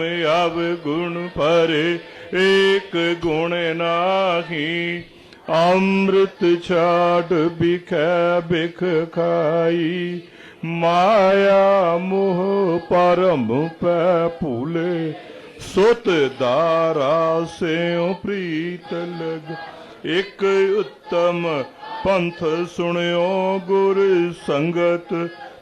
अब गुण पर एक गुण नाही अमृत छाट बिख बिख खाई माया मोह परम पै पुले सुत दारा से प्रीत लग एक उत्तम पंथ सुनियो गुर संगत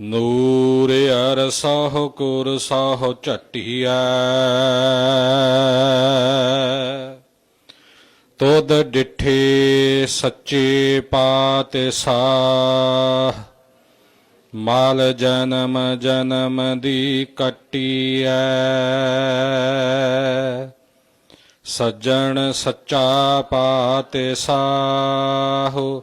ਨੂਰ ਅਰ ਸਹੁ ਕੁਰ ਸਹੁ ਝਟਿਐ। ਤੁਧ ਡਿਠੇ ਸੱਚੇ ਪਾਤ ਸਾਹ ਮਾਲ ਜਨਮ ਜਨਮ ਦੀ ਕਟਿਐ। ਸੱਜਣ ਸੱਚਾ ਪਾਤ ਸਾਹੋ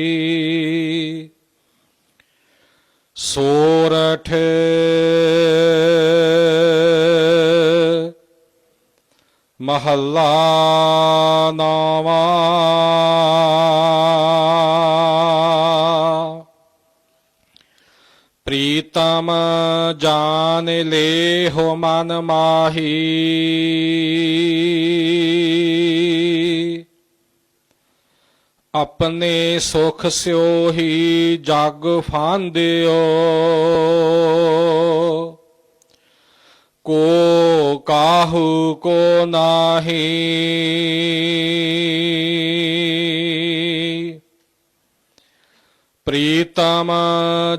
ਸੋਰਠ। ਮਹੱਲਾ ਨਾਵਾ। ਪ੍ਰੀਤਮ ਜਾਨ ਲੈ ਹੋ ਮਨ ਮਾਹੀ। ਆਪਣੇ ਸੁਖ ਸਿਓ ਹੀ ਜਗ ਫਾਂਦਿਓ। ਕੋ ਕਾਹੂ ਕੋ ਨਾਹੀ। ਪ੍ਰੀਤਮ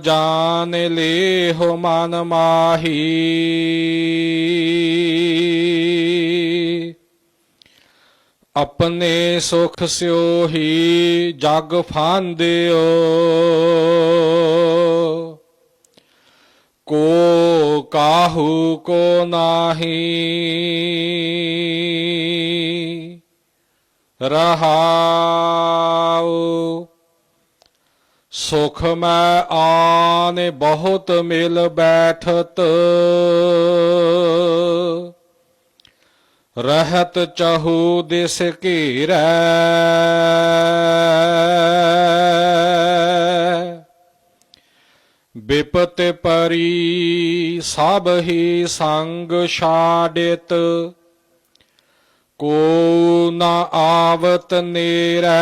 ਜਾਣ ਲੇ ਹੋ ਮਨ ਮਾਹੀ। ਆਪਣੇ ਸੁਖ ਸਿਓ ਹੀ ਜਗ ਫਾਂਦਿਓ ਕੋ ਕਾਹੂ ਕੋ ਨਾਹੀ ਰਹਾਉ ਸੁਖ ਮੈਂ ਆਨੇ ਬਹੁਤ ਮਿਲ ਬੈਠਤ ਰਹਿਤ ਚਾਹੂ ਦਿਸ ਘੇਰੈ। ਬਿਪਤ ਪਰੀ ਸਭ ਹੀ ਸੰਗ ਛਾੜਿਤ ਕੋ ਨਾ ਆਵਤ ਨੇਰੈ।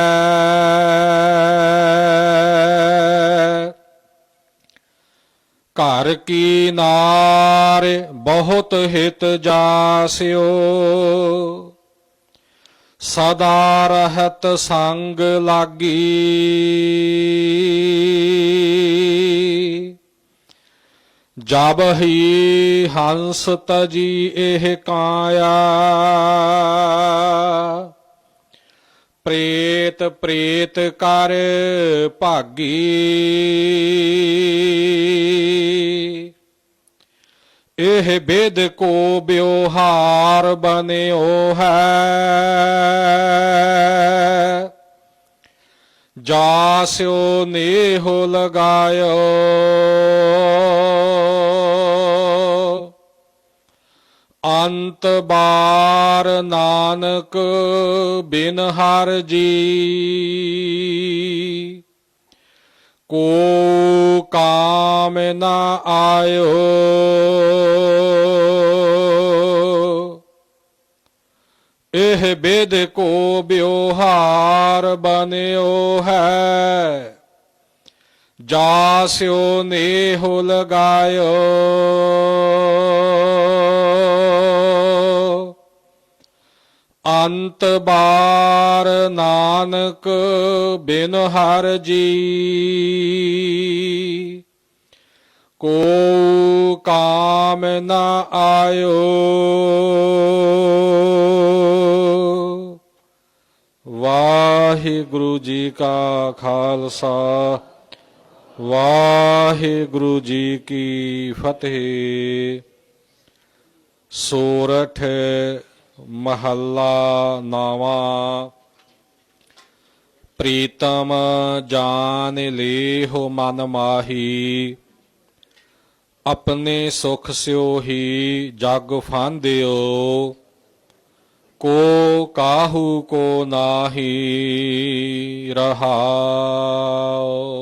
ਘਰ ਕੀ ਨਾਰ ਬਹੁਤ ਹਿਤ ਜਾਸਿਓ। ਸਦਾ ਰਹਤ ਸੰਗ ਲਾਗੀ। ਜਬ ਹੀ ਹੰਸ ਤਜੀ ਇਹ ਕਾਇਆ। ਪ੍ਰੇਤ ਪ੍ਰੇਤ ਕਰ ਭਾਗੀ। ਇਹ ਬੇਦ ਕੋ ਬਿਵਹਾਰ ਬਨਿਓ ਹੈ। ਜਾਸਿਓ ਨੇਹੁ ਲਗਾਇਓ। ਅੰਤ ਬਾਰ ਨਾਨਕ ਬਿਨ ਹਰ ਜੀ। ਕੋ ਕਾਮ ਨ ਆਇਓ। ਇਹ ਬੇਦ ਕੋ ਬਿਵਹਾਰ ਬਨਿਓ ਹੈ। ਜਾਸਿਓ ਨੇਹੁ ਲਗਾਇਓ। ਅੰਤ ਬਾਰ ਨਾਨਕ ਬਿਨ ਹਰ ਜੀ। ਕੋ ਕਾਮ ਨ ਆਇਓ। ਵਾਹਿਗੁਰੂ ਜੀ ਕਾ ਖਾਲਸਾ। ਵਾਹਿਗੁਰੂ ਜੀ ਕੀ ਫਤਿਹ। ਸੋਰਠ ਮਹੱਲਾ ਨਾਵਾ। ਪ੍ਰੀਤਮ ਜਾਨ ਲੇਹੁ ਮਨ ਮਾਹੀ। ਆਪਣੇ ਸੁਖ ਸਿਓ ਹੀ ਜਗ ਫਾਂਦਿਓ। ਕੋ ਕਾਹੂ ਕੋ ਨਾਹੀ ਰਹਾਓ